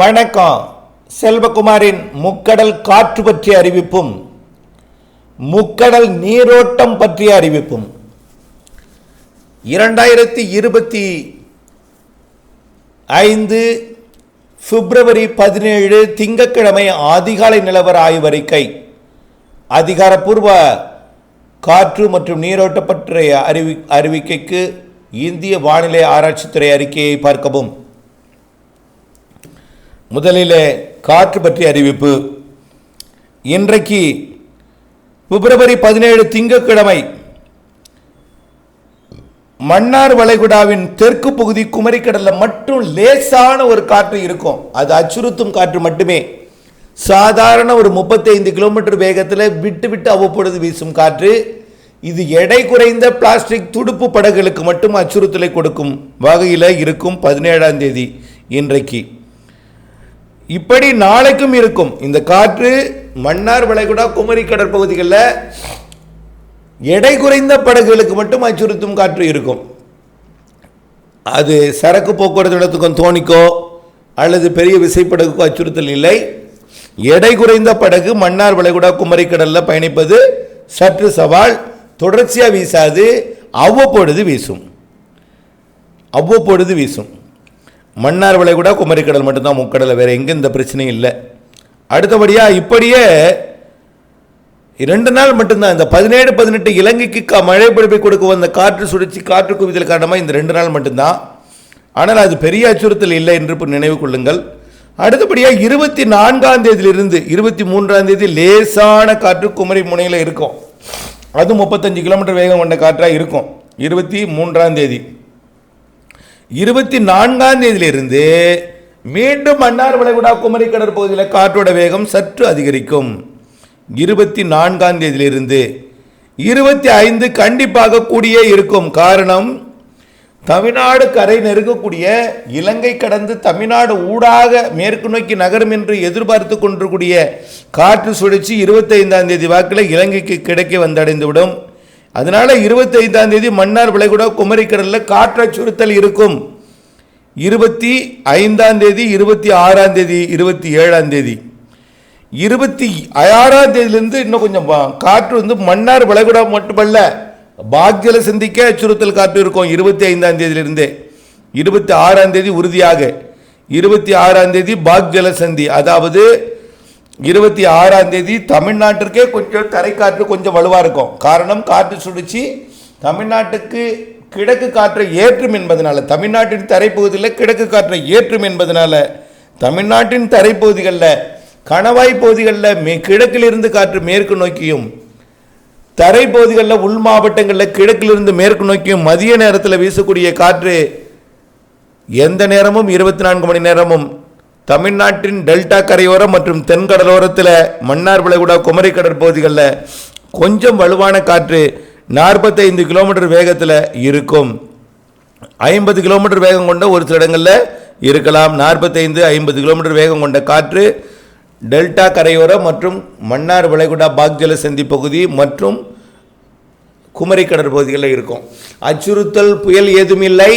வணக்கம். செல்வகுமாரின் முக்கடல் காற்று பற்றிய அறிவிப்பும் முக்கடல் நீரோட்டம் பற்றிய அறிவிப்பும். இரண்டாயிரத்தி இருபத்தி ஐந்து பிப்ரவரி பதினேழு திங்கட்கிழமை அதிகாலை நிலவர ஆய்வறிக்கை அதிகாரப்பூர்வ காற்று மற்றும் நீரோட்ட பற்றிய அறிவி அறிவிக்கைக்கு இந்திய வானிலை ஆராய்ச்சித்துறை அறிக்கையை பார்க்கவும். முதலிலே காற்று பற்றிய அறிவிப்பு. இன்றைக்கு பிப்ரவரி பதினேழு திங்கட்கிழமை மன்னார் வளைகுடாவின் தெற்கு பகுதி குமரிக்கடலில் மட்டும் லேசான ஒரு காற்று இருக்கும். அது அச்சுறுத்தும் காற்று மட்டுமே. சாதாரண ஒரு 35 கிலோமீட்டர் வேகத்தில் விட்டு விட்டு அவ்வப்பொழுது வீசும் காற்று. இது எடை குறைந்த பிளாஸ்டிக் துடுப்பு படகுகளுக்கு மட்டும் அச்சுறுத்தலை கொடுக்கும் வகையில் இருக்கும் பதினேழாம் தேதி இன்றைக்கு. இப்படி நாளைக்கும் இருக்கும். இந்த காற்று மன்னார் வளைகுடா குமரி கடற்பகுதிகளில் எடை குறைந்த படகுகளுக்கு மட்டும் அச்சுறுத்தும் காற்று இருக்கும். அது சரக்கு போக்குவரத்து இடத்துக்கும் தோணிக்கோ அல்லது பெரிய விசைப்படகுக்கோ அச்சுறுத்தல் இல்லை. எடை குறைந்த படகு மன்னார் வளைகுடா குமரி கடலில் பயணிப்பது சற்று சவால். தொடர்ச்சியாக வீசாது. அவ்வப்பொழுது வீசும். அவ்வப்பொழுது வீசும். மன்னார் வளைகுடா குமரிக்கடல் மட்டும்தான் முக்கடலை. வேறு எங்கே இந்த பிரச்சனையும் இல்லை. அடுத்தபடியாக இப்படியே இரண்டு நாள் மட்டும்தான். இந்த பதினேழு பதினெட்டு இலங்கைக்கு கா- மழை பிடிப்பை கொடுக்க வந்த காற்று சுழற்சி காற்று குவிதல் காரணமாக இந்த ரெண்டு நாள் மட்டும்தான். ஆனால் அது பெரிய அச்சுறுத்தல் இல்லை என்று இப்போ நினைவு கொள்ளுங்கள். அடுத்தபடியாக இருபத்தி நான்காம் தேதியிலிருந்து இருபத்தி மூன்றாம் தேதி லேசான காற்று குமரி முனையில் இருக்கும். அது முப்பத்தஞ்சு கிலோமீட்டர் வேகம் கொண்ட காற்றாக இருக்கும். இருபத்தி மூன்றாம் தேதி. இருபத்தி நான்காம் தேதியிலிருந்து மீண்டும் மன்னார் வளைகுடா குமரி கடற்பகுதியில் காற்றோட வேகம் சற்று அதிகரிக்கும். இருபத்தி நான்காம் தேதியிலிருந்து இருபத்தி ஐந்து கண்டிப்பாக கூடியே இருக்கும். காரணம் தமிழ்நாடு கரை நெருங்கக்கூடிய இலங்கை கடந்து தமிழ்நாடு ஊடாக மேற்கு நோக்கி நகரும் என்று எதிர்பார்த்து கொண்டிருக்கூடிய காற்று சுழற்சி இருபத்தைந்தாம் தேதி வாக்கில் இலங்கைக்கு கிடைக்க வந்தடைந்துவிடும். அதனால இருபத்தைந்தாம் தேதி மன்னார் விளைகுடா குமரிக்கடலில் காற்றச்சுறுத்தல் இருக்கும். இருபத்தி ஐந்தாம் தேதி இருபத்தி ஆறாம் தேதி இருபத்தி ஏழாம் தேதி. இருபத்தி ஆறாம் தேதியிலிருந்து இன்னும் கொஞ்சம் காற்று வந்து மன்னார் விளைகுடா மட்டுமல்ல பாக்ஜல சந்திக்க அச்சுறுத்தல் காற்று இருக்கும் இருபத்தி ஐந்தாம் தேதியிலிருந்தே. இருபத்தி ஆறாம் தேதி உறுதியாக. இருபத்தி ஆறாம் தேதி பாக்ஜல சந்தி அதாவது இருபத்தி ஆறாம் தேதி தமிழ்நாட்டிற்கே கொஞ்சம் தரைக்காற்று கொஞ்சம் வலுவாக இருக்கும். காரணம் காற்று சுழிச்சு தமிழ்நாட்டுக்கு கிழக்கு காற்றை ஏற்றும் என்பதனால தமிழ்நாட்டின் தரைப்பகுதியில் கிழக்கு காற்றை ஏற்றும் என்பதனால தமிழ்நாட்டின் தரைப்பகுதிகளில் கணவாய் பகுதிகளில் மே கிழக்கிலிருந்து காற்று மேற்கு நோக்கியும் தரைப்பகுதிகளில் உள் மாவட்டங்களில் கிழக்கிலிருந்து மேற்கு நோக்கியும் மதிய நேரத்தில் வீசக்கூடிய காற்று எந்த நேரமும் இருபத்தி நான்கு மணி நேரமும் தமிழ்நாட்டின் டெல்டா கரையோரம் மற்றும் தென்கடலோரத்தில் மன்னார் விளைகுடா குமரி கடற்பகுதிகளில் கொஞ்சம் வலுவான காற்று நாற்பத்தைந்து கிலோமீட்டர் வேகத்தில் இருக்கும். ஐம்பது கிலோமீட்டர் வேகம் கொண்ட ஒரு சில இடங்களில் இருக்கலாம். நாற்பத்தைந்து ஐம்பது கிலோமீட்டர் வேகம் கொண்ட காற்று டெல்டா கரையோரம் மற்றும் மன்னார் விளைகுடா பாக்ஜல சந்தி பகுதி மற்றும் குமரி கடற்பகுதிகளில் இருக்கும். அச்சுறுத்தல் புயல் ஏதுமில்லை.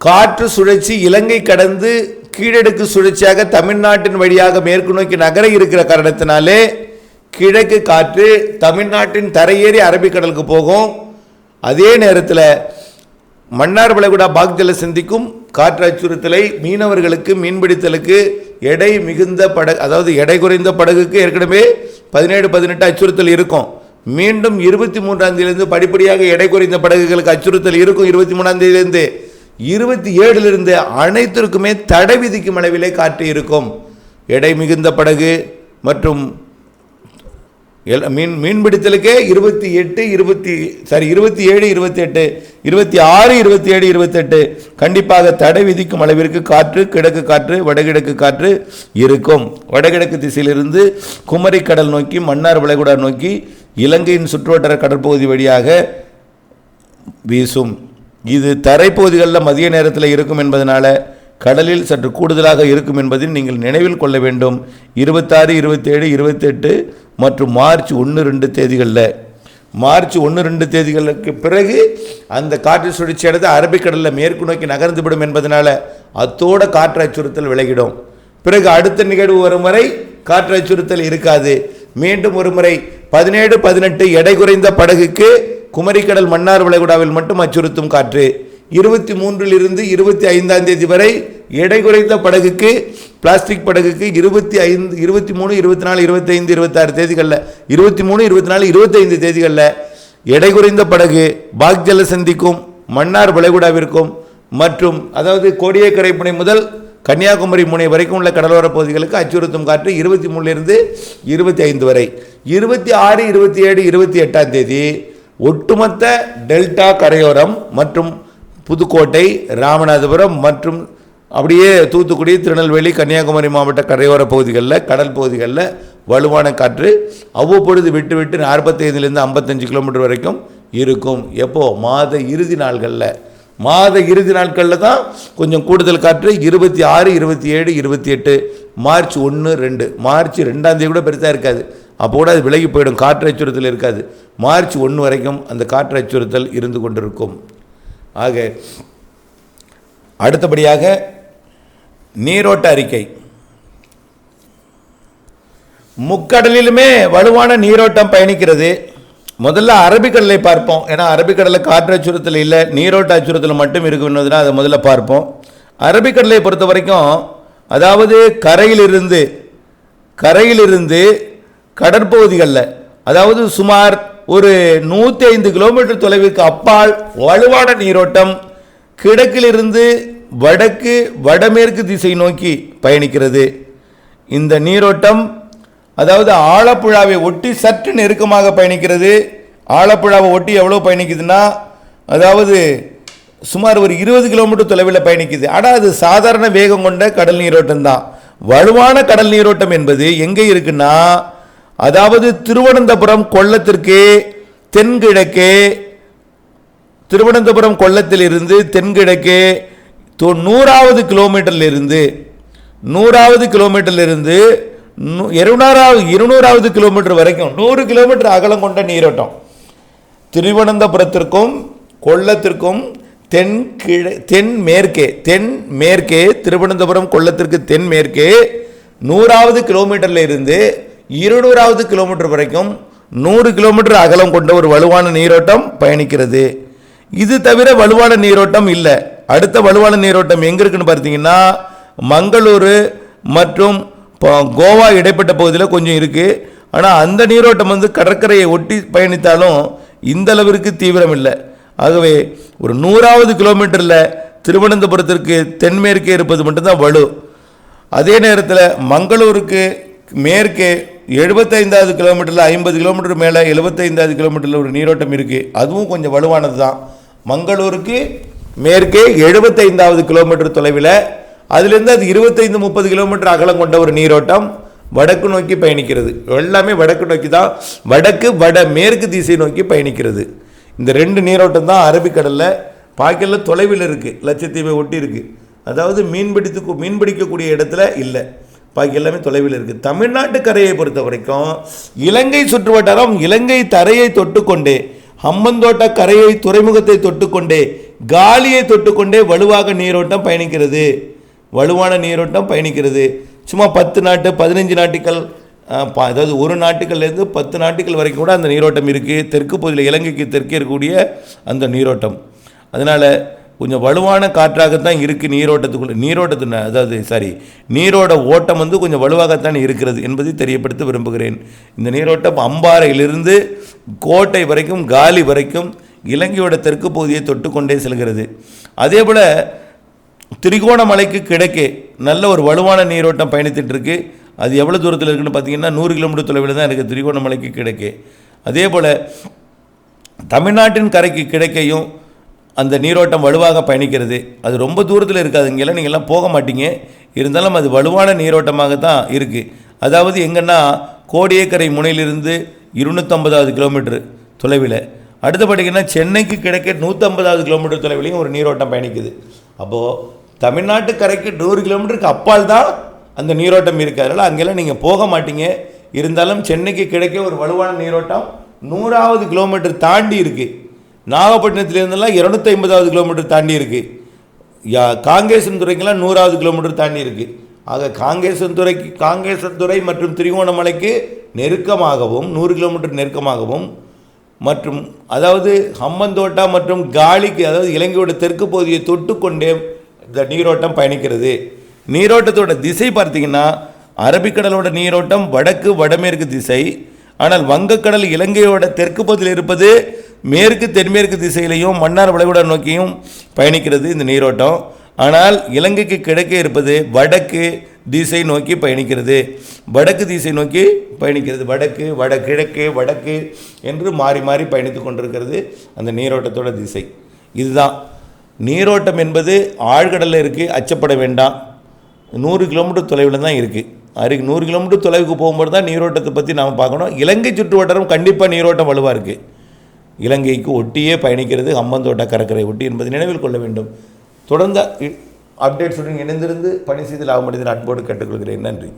காற்று சுழற்சி இலங்கை கடந்து கீழடுக்கு சுழற்சியாக தமிழ்நாட்டின் வழியாக மேற்கு நோக்கி நகர இருக்கிற காரணத்தினாலே கிழக்கு காற்று தமிழ்நாட்டின் தரையேறி அரபிக்கடலுக்கு போகும். அதே நேரத்தில் மன்னார் வளைகுடா பாக்ஜல சந்திக்கும் காற்று அச்சுறுத்தலை மீனவர்களுக்கு மீன்பிடித்தலுக்கு எடை மிகுந்த படகு அதாவது எடை குறைந்த படகுக்கு ஏற்கனவே பதினேழு பதினெட்டு அச்சுறுத்தல் இருக்கும். மீண்டும் இருபத்தி மூன்றாம் தேதியிலிருந்து படிப்படியாக எடை குறைந்த படகுகளுக்கு அச்சுறுத்தல் இருக்கும். இருபத்தி மூணாம் தேதியிலிருந்து இருபத்தி ஏழிலிருந்து அனைத்திற்குமே தடை விதிக்கும் அளவிலே காற்று இருக்கும். எடை மிகுந்த படகு மற்றும் எல்- மீன் மீன்பிடித்தலுக்கே இருபத்தி எட்டு இருபத்தி சாரி இருபத்தி ஏழு இருபத்தி எட்டு இருபத்தி ஆறு இருபத்தி ஏழு இருபத்தெட்டு கண்டிப்பாக தடை விதிக்கும் அளவிற்கு காற்று கிழக்கு காற்று வடகிழக்கு காற்று இருக்கும். வடகிழக்கு திசையிலிருந்து குமரி கடல் நோக்கி மன்னார் வளைகுடா நோக்கி இலங்கையின் சுற்றுவட்டார கடற்பகுதி வழியாக வீசும். இது தரைப்பகுதிகளில் மதிய நேரத்தில் இருக்கும் என்பதனால கடலில் சற்று கூடுதலாக இருக்கும் என்பதை நீங்கள் நினைவில் கொள்ள வேண்டும். இருபத்தாறு இருபத்தேழு இருபத்தெட்டு மற்றும் மார்ச் ஒன்று ரெண்டு தேதிகளில். மார்ச் ஒன்று ரெண்டு தேதிகளுக்கு பிறகு அந்த காற்று சுழற்சியானது அரபிக்கடலில் மேற்கு நோக்கி நகர்ந்துவிடும் என்பதனால அத்தோட காற்று அச்சுறுத்தல் விலகிடும். பிறகு அடுத்த நிகழ்வு வரும் வரை காற்று அச்சுறுத்தல் இருக்காது. மீண்டும் ஒரு முறை பதினேழு பதினெட்டு எடை குறைந்த படகுக்கு குமரிக்கடல் மன்னார் வளைகுடாவில் மட்டும் அச்சுறுத்தும் காற்று. இருபத்தி மூன்றில் இருந்து இருபத்தி ஐந்தாம் தேதி வரை எடை குறைந்த படகுக்கு பிளாஸ்டிக் படகுக்கு இருபத்தி ஐந்து இருபத்தி மூணு இருபத்தி நாலு இருபத்தைந்து இருபத்தாறு தேதிகளில் இருபத்தி மூணு இருபத்தி நாலு இருபத்தைந்து தேதிகளில் எடை குறைந்த படகு பாக் ஜலசந்திக்கும் மன்னார் வளைகுடாவிற்கும் மற்றும் அதாவது கோடியக்கரை முனை முதல் கன்னியாகுமரி முனை வரைக்கும் உள்ள கடலோர பகுதிகளுக்கு அச்சுறுத்தும் காற்று இருபத்தி மூணுலேருந்து இருபத்தி ஐந்து வரை. இருபத்தி ஆறு இருபத்தி ஏழு இருபத்தி எட்டாம் தேதி ஒட்டுமொத்த டெல்டா கரையோரம் மற்றும் புதுக்கோட்டை ராமநாதபுரம் மற்றும் அப்படியே தூத்துக்குடி திருநெல்வேலி கன்னியாகுமரி மாவட்ட கரையோர பகுதிகளில் கடல் பகுதிகளில் வலுவான காற்று அவ்வப்பொழுது விட்டு விட்டு நாற்பத்தைந்துலேருந்து ஐம்பத்தஞ்சு கிலோமீட்டர் வரைக்கும் இருக்கும். எப்போ? மாத இறுதி நாள்களில். மாத இறுதி நாட்களில் தான் கொஞ்சம் கூடுதல் காற்று இருபத்தி ஆறு இருபத்தி ஏழு இருபத்தி எட்டு மார்ச் ஒன்று ரெண்டு. மார்ச் ரெண்டாம் தேதி கூட பெருசாக இருக்காது. அப்போ கூட அது விலகி போயிடும். காற்று அச்சுறுத்தல் இருக்காது. மார்ச் ஒன்று வரைக்கும் அந்த காற்று அச்சுறுத்தல் இருந்து கொண்டிருக்கும். ஆக அடுத்தபடியாக நீரோட்ட அறிக்கை. முக்கடலிலுமே வலுவான நீரோட்டம் பயணிக்கிறது. முதல்ல அரபிக்கடலை பார்ப்போம். ஏன்னா அரபிக்கடலில் காற்று அச்சுறுத்தல் இல்லை நீரோட்ட அச்சுறுத்தல் மட்டும் இருக்குன்றதுனா அதை முதல்ல பார்ப்போம். அரபிக்கடலை பொறுத்த வரைக்கும் அதாவது கரையிலிருந்து கரையிலிருந்து கடற்பகுதிகளில். அதாவது சுமார் ஒரு நூற்றி ஐந்து கிலோமீட்டர் தொலைவிற்கு அப்பால் வலுவான நீரோட்டம் கிழக்கிலிருந்து வடக்கு வடமேற்கு திசை நோக்கி பயணிக்கிறது. இந்த நீரோட்டம் அதாவது ஆலப்புழாவை ஒட்டி சற்று நெருக்கமாக பயணிக்கிறது. ஆலப்புழாவை ஒட்டி எவ்வளோ பயணிக்குதுன்னா அதாவது சுமார் ஒரு இருபது கிலோமீட்டர் தொலைவில் பயணிக்குது. ஆனால் அது சாதாரண வேகம் கொண்ட கடல் நீரோட்டம் தான் வலுவான கடல் நீரோட்டம் என்பது எங்கே இருக்குன்னா அதாவது திருவனந்தபுரம் கொள்ளத்திற்கு தென்கிழக்கே திருவனந்தபுரம் கொள்ளத்திலிருந்து தென்கிழக்கே தொ- நூறாவது கிலோமீட்டர்லிருந்து நூறாவது கிலோமீட்டர்லிருந்து இருநூறாவது இருநூறாவது கிலோமீட்டர் வரைக்கும் நூறு கிலோமீட்டர் அகலம் கொண்ட நீரோட்டம். திருவனந்தபுரத்திற்கும் கொள்ளத்திற்கும் தென் கிழ தென் மேற்கே தென் மேற்கே திருவனந்தபுரம் கொள்ளத்திற்கு தென் மேற்கே நூறாவது கிலோமீட்டரில் இருந்து இருநூறாவது கிலோமீட்டர் வரைக்கும் நூறு கிலோமீட்டர் அகலம் கொண்ட ஒரு வலுவான நீரோட்டம் பயணிக்கிறது. இது தவிர வலுவான நீரோட்டம் இல்லை. அடுத்த வலுவான நீரோட்டம் எங்கே இருக்குன்னு பார்த்தீங்கன்னா மங்களூர் மற்றும் கோவா இடைப்பட்ட பகுதியில் கொஞ்சம் இருக்குது ஆனால் அந்த நீரோட்டம் வந்து கடற்கரையை ஒட்டி பயணித்தாலும் இந்த அளவிற்கு தீவிரம் இல்லை. ஆகவே ஒரு நூறாவது கிலோமீட்டரில் திருவனந்தபுரத்திற்கு தென்மேற்கே இருப்பது மட்டும்தான் வலு. அதே நேரத்தில் மங்களூருக்கு மேற்கே எழுபத்தைந்தாவது கிலோமீட்டரில் ஐம்பது கிலோமீட்டர் மேலே எழுபத்தைந்தாவது கிலோமீட்டரில் ஒரு நீரோட்டம் இருக்குது அதுவும் கொஞ்சம் வலுவானது தான். மங்களூருக்கு மேற்கே எழுபத்தைந்தாவது கிலோமீட்டர் தொலைவில் அதுலேருந்து அது இருபத்தைந்து முப்பது கிலோமீட்டர் அகலம் கொண்ட ஒரு நீரோட்டம் வடக்கு நோக்கி பயணிக்கிறது. எல்லாமே வடக்கு நோக்கி தான் வடக்கு வட மேற்கு திசை நோக்கி பயணிக்கிறது. இந்த ரெண்டு நீரோட்டம் தான் அரபிக்கடலில் பாக்கெல்லாம் தொலைவில் இருக்குது லட்சத்தீவை ஒட்டி இருக்குது அதாவது மீன்பிடித்து மீன்பிடிக்கக்கூடிய இடத்துல இல்லை. பாக்கி எல்லாமே தொலைவில் இருக்குது தமிழ்நாட்டு கரையை பொறுத்த வரைக்கும் இலங்கை சுற்றுவட்டாரம் இலங்கை தரையை தொட்டுக்கொண்டே ஹம்மந்தோட்ட கரையை துறைமுகத்தை தொட்டுக்கொண்டே காலியை தொட்டுக்கொண்டே வலுவாக நீரோட்டம் பயணிக்கிறது. வலுவான நீரோட்டம் பயணிக்கிறது. சும்மா பத்து நாட்டு பதினஞ்சு நாட்டுகள் ப- அதாவது ஒரு நாட்டுகள்லேருந்து பத்து நாட்டுகள் வரைக்கும் கூட அந்த நீரோட்டம் இருக்குது தெற்கு பகுதியில் இலங்கைக்கு தெற்கே இருக்கக்கூடிய அந்த நீரோட்டம். அதனால் கொஞ்சம் வலுவான காற்றாகத்தான் இருக்குது நீரோட்டத்துக்குள்ள நீரோட்டத்தின் அதாவது சாரி நீரோட ஓட்டம் வந்து கொஞ்சம் வலுவாகத்தான் இருக்கிறது என்பதை தெரியப்படுத்த விரும்புகிறேன். இந்த நீரோட்டம் அம்பாறையிலிருந்து கோட்டை வரைக்கும் காலி வரைக்கும் இலங்கையோட தெற்கு பகுதியை தொட்டுக்கொண்டே செல்கிறது. அதே போல் திரிகோணமலைக்கு கிழக்கே நல்ல ஒரு வலுவான நீரோட்டம் பயணித்துட்டு இருக்கு அது எவ்வளோ தூரத்தில் இருக்குன்னு பார்த்தீங்கன்னா நூறு கிலோமீட்டர் தொலைவில் தான் இருக்குது திரிகோணமலைக்கு கிழக்கே. அதே போல் தமிழ்நாட்டின் கரைக்கு கிழக்கையும் அந்த நீரோட்டம் வலுவாக பயணிக்கிறது. அது ரொம்ப தூரத்தில் இருக்காது. இங்கெல்லாம் நீங்கள்லாம் போக மாட்டீங்க. இருந்தாலும் அது வலுவான நீரோட்டமாக தான் இருக்குது அதாவது எங்கன்னா கோடியக்கரை முனையிலிருந்து இருநூற்றம்பதாவது கிலோமீட்டர் தொலைவில். அடுத்தபடிங்கன்னா சென்னைக்கு கிடைக்க நூற்றம்பதாவது கிலோமீட்டர் தொலைவிலையும் ஒரு நீரோட்டம் பயணிக்குது. அப்போது தமிழ்நாட்டு கரைக்கு நூறு கிலோமீட்டருக்கு அப்பால் தான் அந்த நீரோட்டம் இருக்குது அதனால் அங்கெல்லாம் நீங்கள் போக மாட்டீங்க. இருந்தாலும் சென்னைக்கு கிடைக்க ஒரு வலுவான நீரோட்டம் நூறாவது கிலோமீட்டர் தாண்டி இருக்குது நாகப்பட்டினத்துலேருந்தெல்லாம் இரநூத்தி ஐம்பதாவது கிலோமீட்டர் தாண்டி இருக்குது யா காங்கேசன் துறைக்கெல்லாம் நூறாவது கிலோமீட்டர் தாண்டி இருக்குது ஆக காங்கேசன் துறைக்கு காங்கேசன் துறை மற்றும் திருகோணமலைக்கு நெருக்கமாகவும் நூறு கிலோமீட்டர் நெருக்கமாகவும் மற்றும் அதாவது ஹம்மந்தோட்டா மற்றும் காலிக்கு அதாவது இலங்கையோட தெற்கு பகுதியை தொட்டுக்கொண்டே இந்த நீரோட்டம் பயணிக்கிறது. நீரோட்டத்தோட திசை பார்த்திங்கன்னா அரபிக்கடலோட நீரோட்டம் வடக்கு வடமேற்கு திசை. ஆனால் வங்கக்கடல் இலங்கையோட தெற்கு பகுதியில் இருப்பது மேற்கு தென்மேற்கு திசையிலையும் மன்னார் வளைகுடா நோக்கியும் பயணிக்கிறது இந்த நீரோட்டம். ஆனால் இலங்கைக்கு கிழக்கே இருப்பது வடக்கு திசை நோக்கி பயணிக்கிறது. வடக்கு திசை நோக்கி பயணிக்கிறது. வடக்கு வட கிழக்கு வடக்கு என்று மாறி மாறி பயணித்து கொண்டிருக்கிறது அந்த நீரோட்டத்தோட திசை. இதுதான். நீரோட்டம் என்பது ஆழ்கடலில் இருக்குது அச்சப்பட வேண்டாம். நூறு கிலோமீட்டர் தொலைவில் தான் இருக்குது அருகு நூறு கிலோமீட்டர் தொலைவுக்கு போகும்போது தான் நீரோட்டத்தை பற்றி நாம் பார்க்கணும். இலங்கை சுற்றுவட்டாரம் கண்டிப்பாக நீரோட்டம் வலுவாக இருக்குது இலங்கைக்கு ஒட்டியே பயணிக்கிறது ஹம்மந்தோட்டா கடற்கரை ஒட்டி என்பதை நினைவில் கொள்ள வேண்டும். தொடர்ந்த அப்டேட்ஸுடன் இணைந்திருந்து பணி செய்து லாபமடைந்த அன்போடு கேட்டுக்கொள்கிறேன். நன்றி.